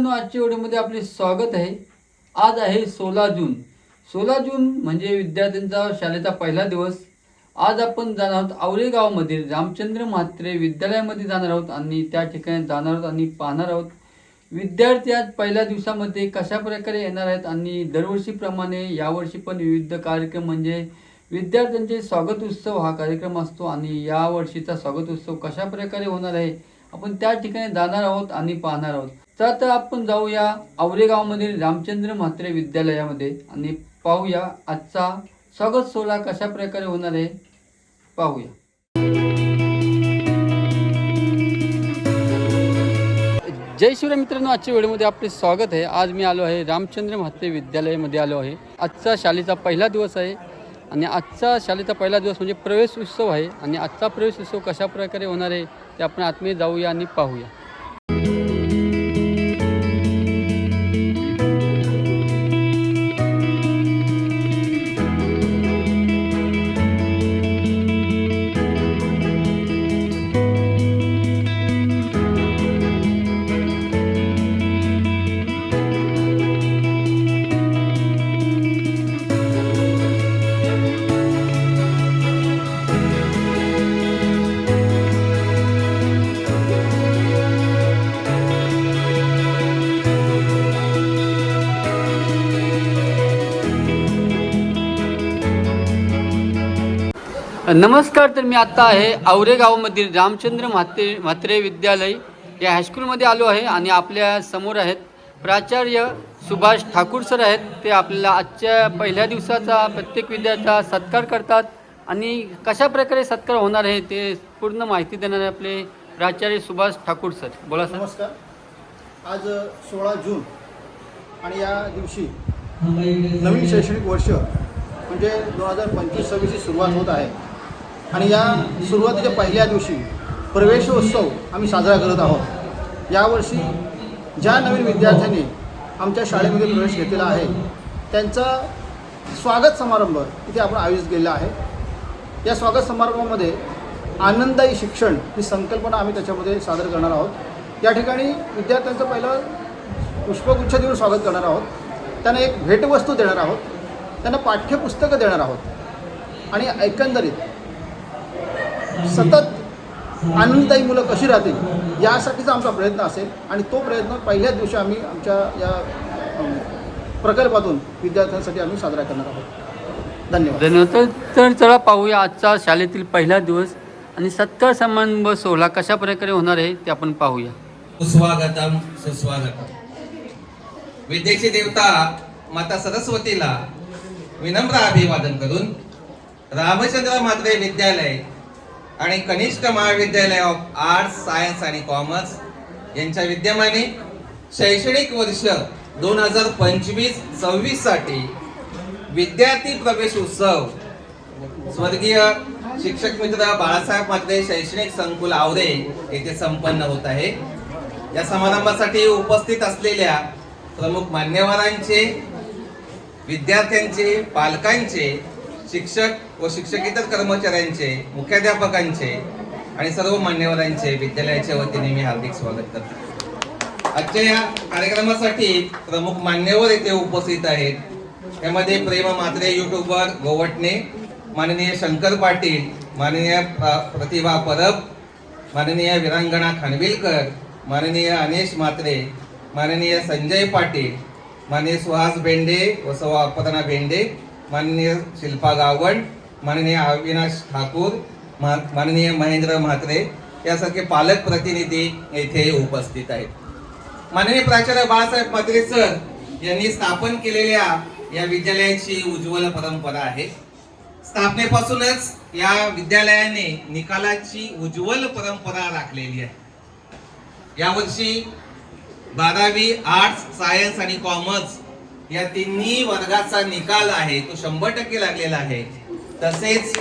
मित्रांनो आजच्या व्हिडिओमध्ये आपले स्वागत आहे. आज आहे सोळा जून. सोळा जून म्हणजे विद्यार्थ्यांचा शाळेचा पहिला दिवस. आज आपण जाणार आहोत आवरेगावमधील रामचंद्र म्हात्रे विद्यालयामध्ये जाणार आहोत आणि त्या ठिकाणी जाणार आहोत आणि पाहणार आहोत. विद्यार्थी आज पहिल्या दिवसामध्ये कशा प्रकारे येणार आहेत आणि दरवर्षीप्रमाणे यावर्षी पण विविध कार्यक्रम म्हणजे विद्यार्थ्यांचे स्वागत उत्सव हा कार्यक्रम असतो आणि यावर्षीचा स्वागत उत्सव कशा प्रकारे होणार आहे आपण त्या ठिकाणी जाणार आहोत आणि पाहणार आहोत. तर आता आपण जाऊया आवरेगावमधील रामचंद्र म्हात्रे विद्यालयामध्ये आणि पाहूया आजचा स्वागत सोहळा कशा प्रकारे होणार आहे पाहूया. जय शिवराय मित्रांनो आजच्या वेळेमध्ये आपले स्वागत आहे. आज मी आलो आहे रामचंद्र म्हात्रे विद्यालयामध्ये आलो आहे. आजचा शाळेचा पहिला दिवस आहे आणि आजचा शालेचा पहिला दिवस म्हणजे प्रवेश उत्सव आहे आणि आजचा प्रवेश उत्सव कशा प्रकारे होणार आहे ते आपण आतमध्ये जाऊया आणि पाहूया. नमस्कार तर मी आत्ता आहे आवरेगावमधील रामचंद्र म्हात्रे म्हात्रे विद्यालय या हायस्कूलमध्ये आलो आहे आणि आपल्यासमोर आहेत प्राचार्य सुभाष ठाकूर सर आहेत. ते आपल्याला आजच्या पहिल्या दिवसाचा प्रत्येक विद्यार्थ्याचा सत्कार करतात आणि कशा प्रकारे सत्कार होणार आहे ते पूर्ण माहिती देणार आहे आपले प्राचार्य सुभाष ठाकूर सर बोला सर नमस्कार. आज सोळा जून आणि या दिवशी नवीन शैक्षणिक वर्ष म्हणजे दोन हजार पंचवीस सव्वीसची सुरुवात होत आहे. आणि या सुरुवातीच्या पहिल्या दिवशी प्रवेशोत्सव आम्ही साजरा करत आहोत. यावर्षी ज्या नवीन विद्यार्थ्यांनी आमच्या शाळेमध्ये प्रवेश घेतलेला आहे त्यांचा स्वागत समारंभ इथे आपण आयोजित केलेला आहे. या स्वागत समारंभामध्ये आनंददायी शिक्षण ही संकल्पना आम्ही त्याच्यामध्ये सादर करणार आहोत. या ठिकाणी विद्यार्थ्यांचं पहिलं पुष्पगुच्छ देऊन स्वागत करणार आहोत. त्यांना एक भेटवस्तू देणार आहोत. त्यांना पाठ्यपुस्तकं देणार आहोत. आणि एकंदरीत सतत आनंददायी मुलं कशी राहतील यासाठीचा आमचा प्रयत्न असेल. आणि तो प्रयत्न पहिल्याच दिवशी आम्ही आमच्या या प्रकल्पातून विद्यार्थ्यांसाठी आम्ही साजरा करणार आहोत. धन्यवाद. धन्यवाद. तर चला पाहूया आजचा शाळेतील पहिला दिवस आणि सत्कार सन्मान व सोहळा कशा प्रकारे होणार आहे ते आपण पाहूया. सुस्वागतम सुस्वागतम. विद्येची देवता माता सरस्वतीला विनम्र अभिवादन करून रामचंद्र म्हात्रे विद्यालय आणि कनिष्ठ महाविद्यालय ऑफ आर्ट्स सायन्स आणि कॉमर्स यांच्या विद्यमाने शैक्षणिक वर्ष दोन हजार पंचवीस सव्वीससाठी विद्यार्थी प्रवेश उत्सव स्वर्गीय शिक्षक मित्र बाळासाहेब शैक्षणिक संकुल आवरे येथे संपन्न होत आहे. या समारंभासाठी उपस्थित असलेल्या प्रमुख मान्यवरांचे विद्यार्थ्यांचे पालकांचे शिक्षक व शिक्षकेतर कर्मचाऱ्यांचे मुख्याध्यापकांचे आणि सर्व मान्यवरांचे विद्यालयाच्या वतीने मी हार्दिक स्वागत करतो. आजच्या या कार्यक्रमासाठी प्रमुख मान्यवर येथे उपस्थित आहेत. यामध्ये प्रेम मात्रे युट्यूबर गोवटणे माननीय शंकर पाटील माननीय प्र- प्रतिभा परब माननीय विरांगणा खानविलकर माननीय अनेश मात्रे माननीय संजय पाटील माननीय सुहास बेंडे व सौ अपर्णा बेंडे माननीय शिल्पा गावड माननीय अविनाश ठाकूर मा- माननीय महेंद्र म्हात्रे यासारखे पालक प्रतिनिधी येथे उपस्थित आहेत. माननीय प्राचार्य बाळासाहेब म्हात्रे सर यांनी स्थापन केलेल्या या विद्यालयाची उज्ज्वल परंपरा आहे. स्थापनेपासूनच या विद्यालयाने निकालाची उज्ज्वल परंपरा राखलेली आहे. यावर्षी बारावी आर्ट्स सायन्स आणि कॉमर्स या तिन्ही वर्गाचा निकाल आहे तो शंभर टक्के लागलेला आहे. तसेच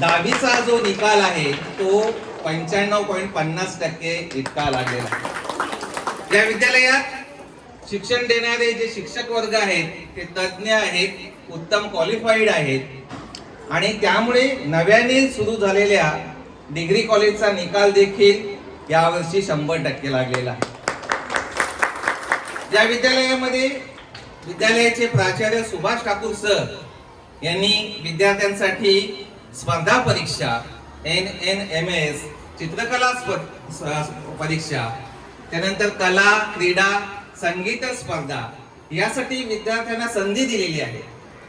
दहावीचा जो निकाल आहे तो पंच्याण्णव पॉईंट पन्नास टक्के इतका लागलेला आहे. या विद्यालयात शिक्षण देणारे जे शिक्षक वर्ग आहेत ते तज्ज्ञ आहेत उत्तम क्वालिफाईड आहेत. आणि त्यामुळे नव्याने सुरू झालेल्या डिग्री कॉलेजचा निकाल देखील यावर्षी शंभर टक्के लागलेला आहे. या विद्यालयामध्ये विद्यालयाचे प्राचार्य सुभाष ठाकूर सर यांनी विद्यार्थ्यांसाठी स्पर्धा परीक्षा एन एन एम एस चित्रकला स्प- परीक्षा त्यानंतर कला क्रीडा संगीत स्पर्धा यासाठी विद्यार्थ्यांना संधी दिलेली आहे.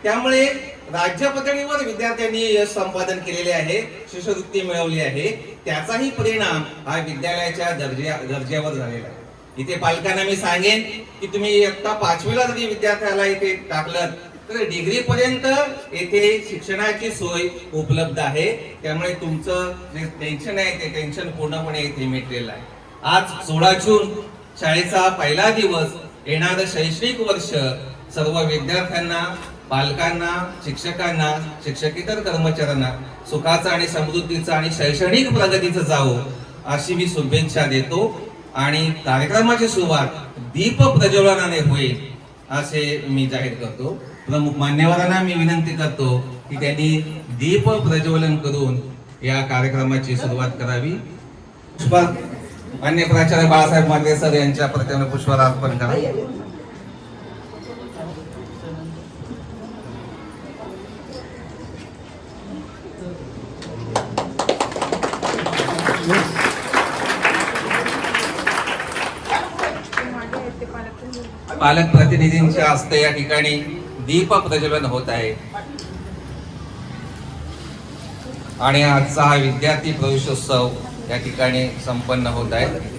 त्यामुळे राज्य पातळीवर विद्यार्थ्यांनी यश संपादन केलेले आहे शिष्यवृत्ती मिळवली आहे. त्याचाही परिणाम हा विद्यालयाच्या दर्जा दर्जावर झालेला आहे. इथे पालकांना मी सांगेन की तुम्ही इयत्ता पाचवीला जरी विद्यार्थ्याला इथे टाकलं तर डिग्री पर्यंत येथे शिक्षणाची सोय उपलब्ध आहे. त्यामुळे तुमचं जे टेन्शन आहे ते टेन्शन पूर्णपणे इथे मिटलेलं आहे. आज सोळा जून शाळेचा पहिला दिवस येणारं शैक्षणिक वर्ष सर्व विद्यार्थ्यांना पालकांना शिक्षकांना शिक्षकेतर कर्मचाऱ्यांना सुखाचा आणि समृद्धीचा आणि शैक्षणिक प्रगतीचं जावं अशी मी शुभेच्छा देतो. आणि कार्यक्रमाची सुरुवात दीप प्रज्वलनाने होईल असे मी जाहीर करतो. प्रमुख मान्यवरांना मी विनंती करतो की त्यांनी दीप प्रज्वलन करून या कार्यक्रमाची सुरुवात करावी. पुष्पा मान्य प्राचार्य बाळासाहेब मात्रे सर यांच्या प्रतिमे पुष्पाला अर्पण करा. पालक प्रतिनिधींच्या हस्ते या ठिकाणी दीप प्रज्वलन होत आहे. आणि आजचा हा विद्यार्थी प्रवेशोत्सव या ठिकाणी संपन्न होत आहे.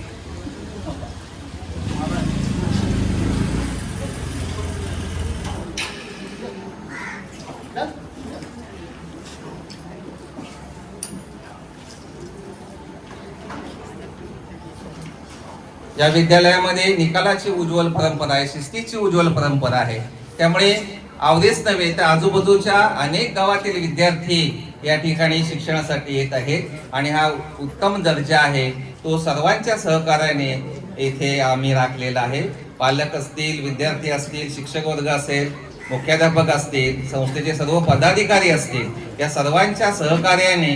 या विद्यालयामध्ये निकालाची उज्ज्वल परंपरा आहे शिस्तीची उज्ज्वल परंपरा आहे. त्यामुळे आवदेच नव्हे तर आजूबाजूच्या अनेक गावातील विद्यार्थी या ठिकाणी शिक्षणासाठी येत आहेत आणि हा उत्तम दर्जा आहे. तो सर्वांच्या सहकार्याने येथे आम्ही राखलेला आहे. पालक असतील विद्यार्थी असतील शिक्षक वर्ग असेल मुख्याध्यापक असतील संस्थेचे सर्व पदाधिकारी असतील या सर्वांच्या सहकार्याने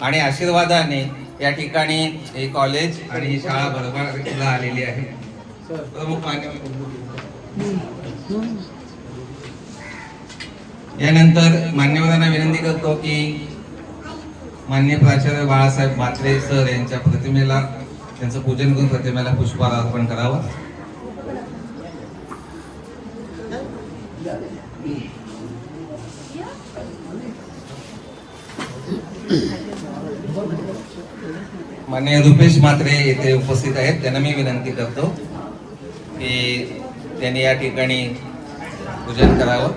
आणि आशीर्वादाने या ठिकाणी हे कॉलेज आणि ही शाळा बरोबर आलेली आहे प्रमुख मान्य यानंतर मान्यवरांना विनंती करतो की मान्य प्राचार्य बाळासाहेब म्हात्रे सर यांच्या प्रतिमेला त्यांचं पूजन करून प्रतिमेला पुष्पहार अर्पण करावं माननीय रुपेश म्हात्रे येथे उपस्थित आहेत. त्यांना मी विनंती करतो की त्यांनी या ठिकाणी पूजन करावं.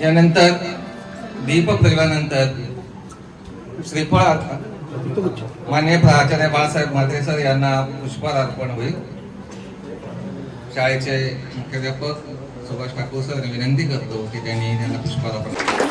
यानंतर दीप प्रज्वलानंतर श्रीफळ मान्य प्राचार्य बाळासाहेब म्हात्रे सर यांना पुष्पहार अर्पण होईल. शाळेचे मुख्याध्यापक सुभाष ठाकूर सर विनंती करतो की त्यांनी त्यांना पुष्पहार अर्पण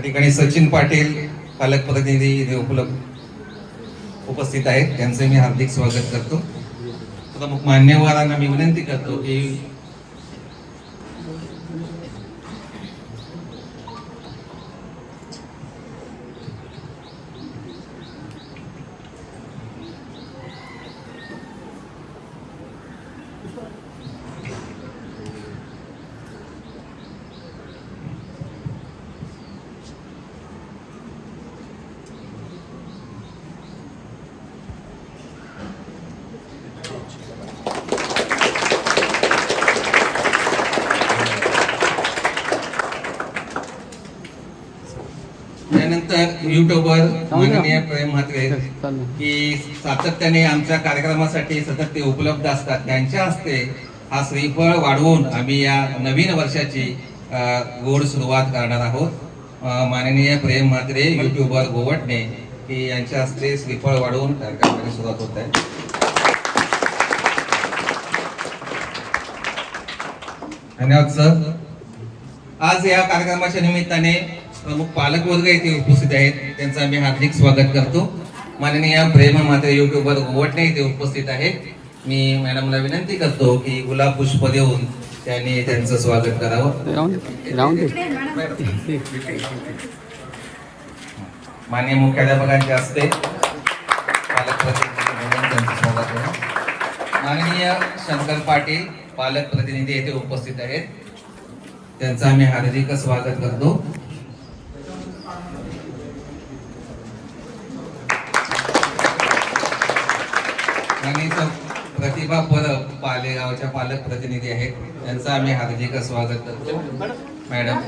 त्या ठिकाणी सचिन पाटील पालक प्रतिनिधी इथे उपलब्ध उपस्थित आहेत. त्यांचं मी हार्दिक स्वागत करतो. मान्यवरांना मी विनंती करतो की त्यानंतर युट्यूबवर माननीय प्रेम म्हात्रे की सातत्याने आमच्या कार्यक्रमासाठी सतत ते उपलब्ध असतात. त्यांच्या हस्ते हा श्रीफळ वाढवून आम्ही या नवीन वर्षाची गोड सुरुवात करणार आहोत. माननीय प्रेम म्हात्रे युट्यूबर गोवटणे की यांच्या हस्ते श्रीफळ वाढवून कार्यक्रमाची सुरुवात होत आहे. धन्यवाद सर. आज या कार्यक्रमाच्या निमित्ताने प्रमुख पालकवर्ग येथे उपस्थित आहेत. त्यांचं आम्ही हार्दिक स्वागत करतो. माननीय प्रेम माते युट्यूबर गोवटणे इथे उपस्थित आहेत. मी मॅडमला विनंती करतो की गुलाब पुष्प देऊन त्यांनी त्यांचं स्वागत करावं. माननीय मुख्याध्यापकांच्या म्हणून त्यांचं स्वागत माननीय शंकर पाटील पालक प्रतिनिधी येथे उपस्थित आहेत. त्यांचं आम्ही हार्दिक स्वागत करतो आणि स- प्रतिभा परब पालेगावच्या पालक प्रतिनिधी आहेत. त्यांचं आम्ही हार्दिक स्वागत करतो. मॅडम.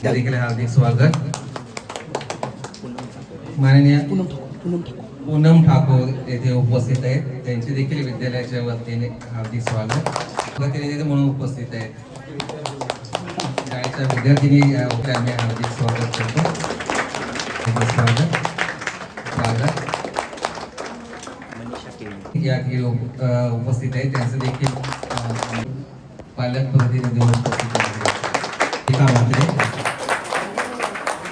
त्या देखील हार्दिक स्वागत माननीय पूनम ठाकूर येथे उपस्थित आहेत त्यांचे देखील विद्यालयाच्या वतीने हार्दिक स्वागत प्रतिनिधी म्हणून उपस्थित आहेत शाळेच्या विद्यार्थिनी आम्ही हार्दिक स्वागत करतो स्वागत स्वागत या ठिकाणी उपस्थित आहेत त्यांचं देखील पालक प्रतिनिधी म्हणून उपस्थित आहेत टीका म्हात्रे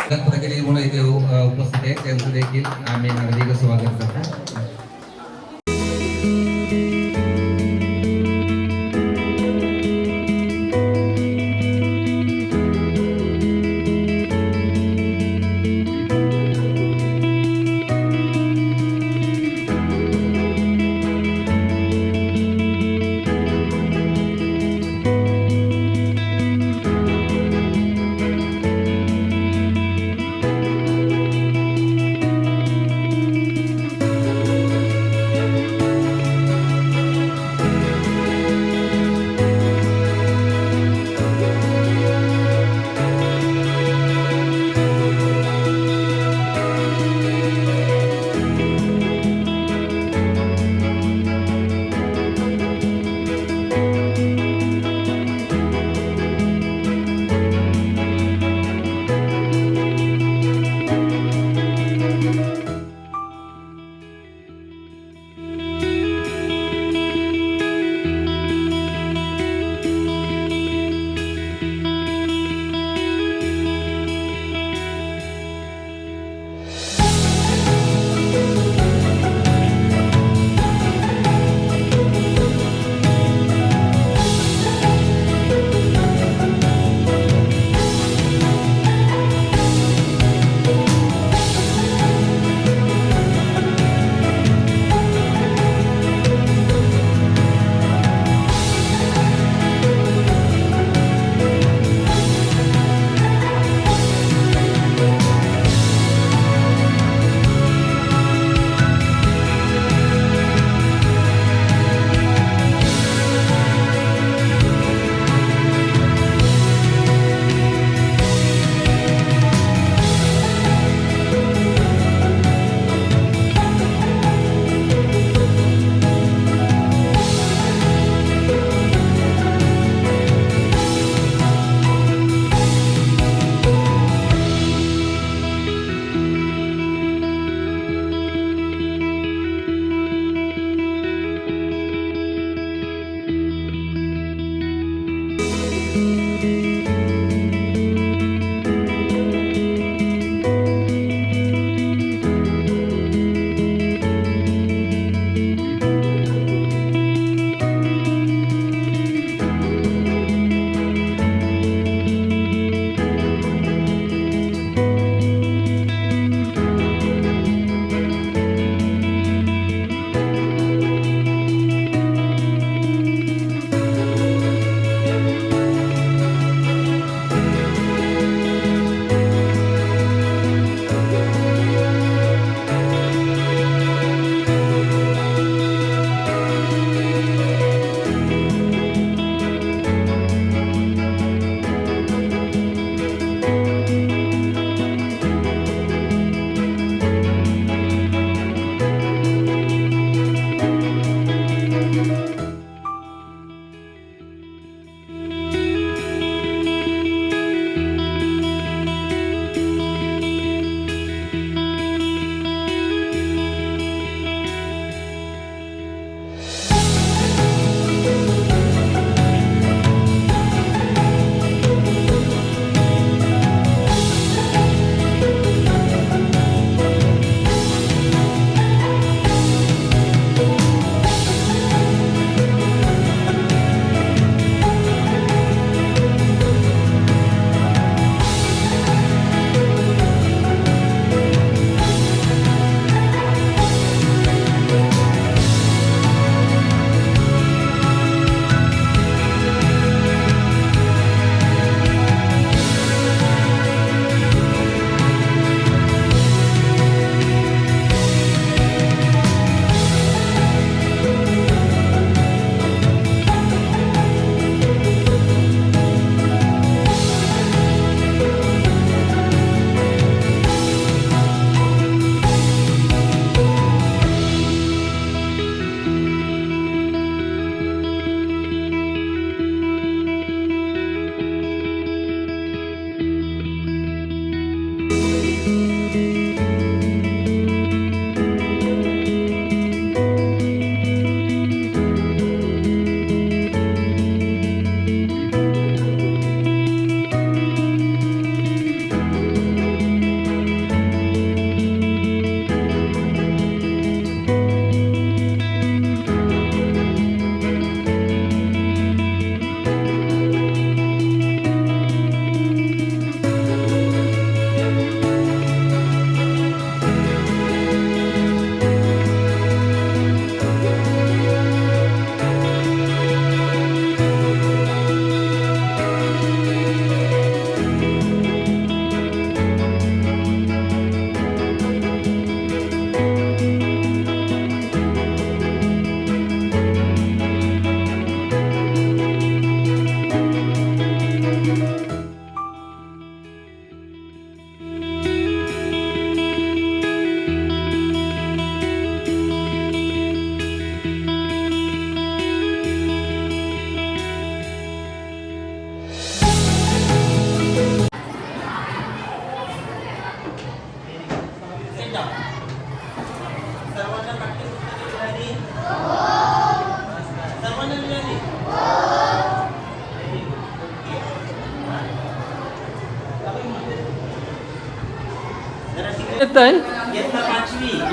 पालक प्रतिनिधी म्हणून इथे अ, उपस्थित आहेत त्यांचं देखील आम्ही हार्दिक स्वागत करतो.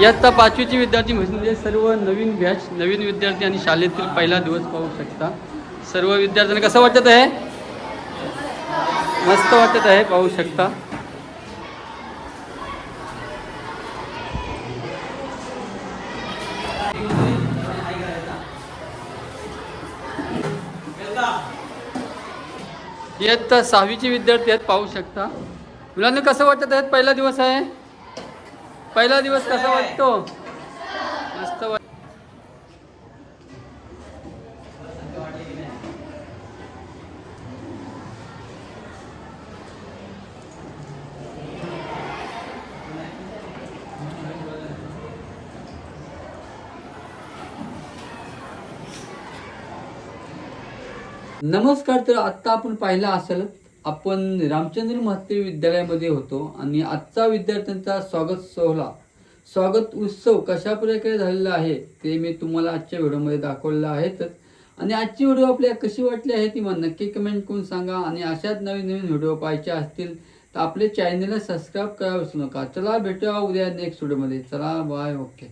इयत्ता पाचवीचे विद्यार्थी म्हणजे सर्व नवीन बॅच नवीन विद्यार्थी आणि शाळेतील पहिला दिवस पाहू शकता. सर्व विद्यार्थ्यांना कसं वाटत आहे? मस्त वाटत आहे पाहू शकता. इयत्ता सहावीचे विद्यार्थी आहेत पाहू शकता. मुलांना कसं वाटत आहेत पहिला दिवस आहे? पहिला दिवस कसा वाटतो? मस्त वाट नमस्कार तर आत्ता आपण पाहिला असेल आपण रामचंद्र म्हात्रे विद्यालयामध्ये होतो आणि आजचा विद्यार्थ्यांचा स्वागत सोहळा स्वागत उत्सव कशा प्रकारे झालेला आहे ते मी तुम्हाला आजच्या व्हिडिओमध्ये दाखवलेलं आहेतच आणि आजची व्हिडिओ आपल्या कशी वाटली आहे ती मला नक्की कमेंट करून सांगा. आणि अशाच नवीन नवीन व्हिडिओ पाहायचे असतील तर आपले चॅनलला सबस्क्राईब करा विसरू नका. चला भेटूया उद्या नेक्स्ट व्हिडिओमध्ये चला बाय ओके